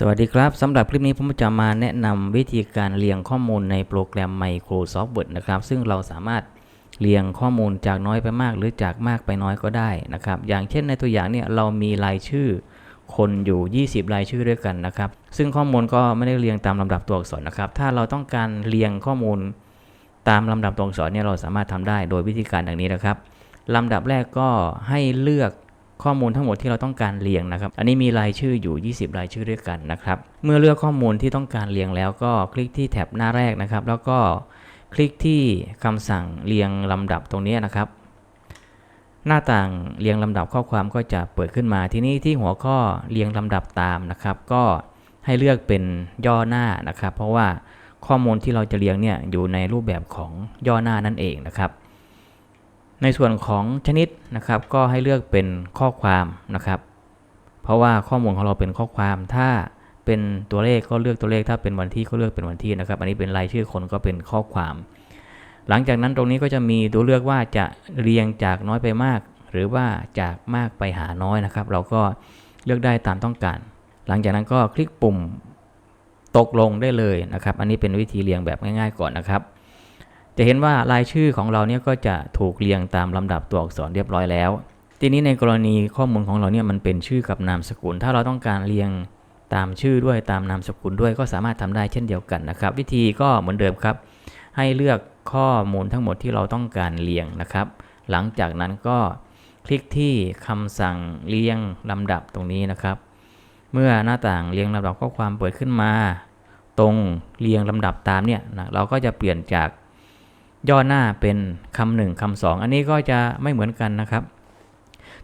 สวัสดีครับสำหรับคลิปนี้ผมจะมาแนะนำวิธีการเรียงข้อมูลในโปรแกรม Microsoft Word นะครับ ซึ่งเราสามารถเรียงข้อมูลจากน้อยไปมาก หรือจากมากไปน้อยก็ได้นะครับ อย่างเช่นในตัวอย่างเนี่ยเรามีรายชื่อคนอยู่ 20 รายชื่อด้วยกันนะครับ ซึ่งข้อมูลก็ไม่ได้เรียงตามลำดับตัวอักษรนะครับ ถ้าเราต้องการเรียงข้อมูลตามลำดับตัวอักษรเนี่ยเราสามารถทำได้โดยวิธีการดังนี้นะครับลำดับแรกก็ให้เลือก ข้อมูลทั้งหมดที่เราต้องการเรียงนะครับ อันนี้มีรายชื่ออยู่ 20 รายชื่อด้วยกันนะครับ เมื่อเลือกข้อมูลที่ต้องการเรียงแล้วก็คลิกที่แท็บหน้าแรกนะครับ แล้วก็คลิกที่คำสั่งเรียงลำดับตรงนี้นะครับ หน้าต่างเรียงลำดับข้อความก็จะเปิดขึ้นมาที่นี่ที่หัวข้อเรียงลำดับตามนะครับ ก็ให้เลือกเป็นย่อหน้านะครับ เพราะว่าข้อมูลที่เราจะเรียงเนี่ยอยู่ในรูปแบบของย่อหน้านั่นเองนะครับ ในส่วนของชนิดนะครับ ก็ให้เลือกเป็นข้อความนะครับ เพราะว่าข้อมูลของเราเป็นข้อความถ้าเป็นตัวเลขก็เลือกตัวเลขถ้าเป็นวันที่ก็เลือกเป็นวันที่นะครับ อันนี้เป็นรายชื่อคนก็เป็นข้อความ หลังจากนั้นตรงนี้ก็จะมีตัวเลือกว่าจะเรียงจากน้อยไปมาก หรือว่าจากมากไปหาน้อยนะครับ เราก็เลือกได้ตามต้องการ หลังจากนั้นก็คลิกปุ่มตกลงได้เลยนะครับ อันนี้เป็นวิธีเรียงแบบง่ายๆก่อนนะครับ จะเห็นว่ารายชื่อของเราเนี่ยก็จะถูกเรียงตามลำดับตัวอักษรเรียบร้อยแล้ว ทีนี้ในกรณีข้อมูลของเราเนี่ยมันเป็นชื่อกับนามสกุล ถ้าเราต้องการเรียงตามชื่อด้วยตามนามสกุลด้วยก็สามารถทำได้เช่นเดียวกันนะครับ วิธีก็เหมือนเดิมครับ ให้เลือกข้อมูลทั้งหมดที่เราต้องการเรียงนะครับ หลังจากนั้นก็คลิกที่คำสั่งเรียงลำดับตรงนี้นะครับ เมื่อหน้าต่างเรียงลำดับข้อความเปิดขึ้นมา ตรงเรียงลำดับตามเนี่ยนะเราก็จะเปลี่ยนจาก ย่อหน้าเป็นคำหนึ่งคำสองอันนี้ก็จะไม่เหมือนกันนะครับ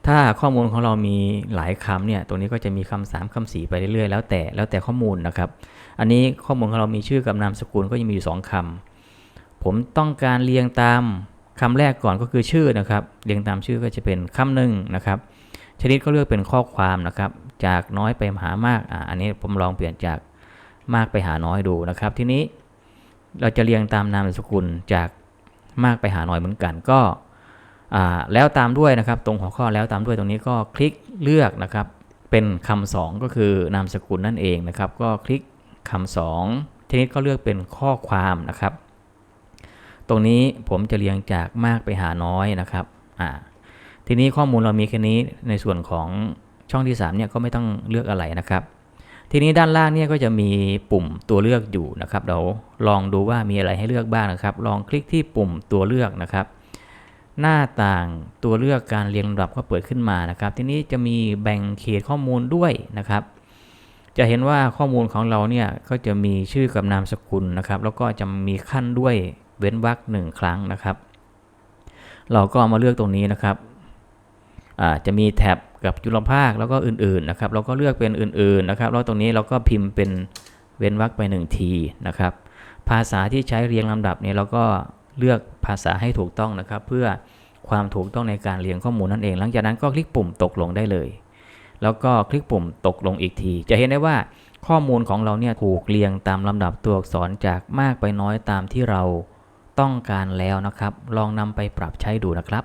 ถ้าข้อมูลของเรามีหลายคำเนี่ยตรงนี้ก็จะมีคำสามคำสี่ไปเรื่อยๆ แล้วแต่แล้วแต่ข้อมูลนะครับ อันนี้ข้อมูลของเรามีชื่อกับนามสกุลก็ยังมีอยู่สองคำผมต้องการเรียงตามคำแรกก่อนก็คือชื่อนะครับ เรียงตามชื่อก็จะเป็นคำหนึ่งนะครับ ชนิดก็เลือกเป็นข้อความนะครับ จากน้อยไปหามากอ่าอันนี้ผมลองเปลี่ยนจากมากไปหาน้อยดูนะครับ ทีนี้เราจะเรียงตามนามสกุลจาก มากไปหาหน้อยเหมือนกันก็แล้วตามด้วยนะครับ ตรงหัวข้อแล้วตามด้วยตรงนี้ก็คลิกเลือกนะครับ เป็นคำสองก็คือนามสกุลนั่นเองนะครับ ก็คลิกคำสองทีนี้ก็เลือกเป็นข้อความนะครับ ตรงนี้ผมจะเรียงจากมากไปหาน้อยนะครับอ่าทีนี้ข้อมูลเรามีแค่นี้ในส่วนของช่องที่ 3 เนี่ยก็ไม่ต้องเลือกอะไรนะครับ ทีนี้ด้านล่างเนี่ยก็จะมีปุ่มตัวเลือกอยู่นะครับเราลองดูว่ามีอะไรให้เลือกบ้างนะครับ ลองคลิกที่ปุ่มตัวเลือกนะครับ หน้าต่างตัวเลือกการเรียงลำดับก็เปิดขึ้นมานะครับ ทีนี้จะมีแบ่งเขตข้อมูลด้วยนะครับ จะเห็นว่าข้อมูลของเราเนี่ยก็จะมีชื่อกับนามสกุลนะครับ แล้วก็จะมีขั้นด้วยเว้นวรรคหนึ่งครั้งนะครับ เราก็มาเลือกตรงนี้นะครับจะมีแท็บ กับจุลภาคแล้วก็อื่นๆนะครับ เราก็เลือกเป็นอื่นๆนะครับ แล้วตรงนี้เราก็พิมพ์เป็นเว้นวรรคไป1ทีนะครับ ภาษาที่ใช้เรียงลำดับเนี่ยเราก็เลือกภาษาให้ถูกต้องนะครับ เพื่อความถูกต้องในการเรียงข้อมูลนั่นเอง หลังจากนั้นก็คลิกปุ่มตกลงได้เลย แล้วก็คลิกปุ่มตกลงอีกที จะเห็นได้ว่าข้อมูลของเราเนี่ยถูกเรียงตามลำดับตัวอักษรจากมากไปน้อยตามที่เราต้องการแล้วนะครับ ลองนำไปปรับใช้ดูนะครับ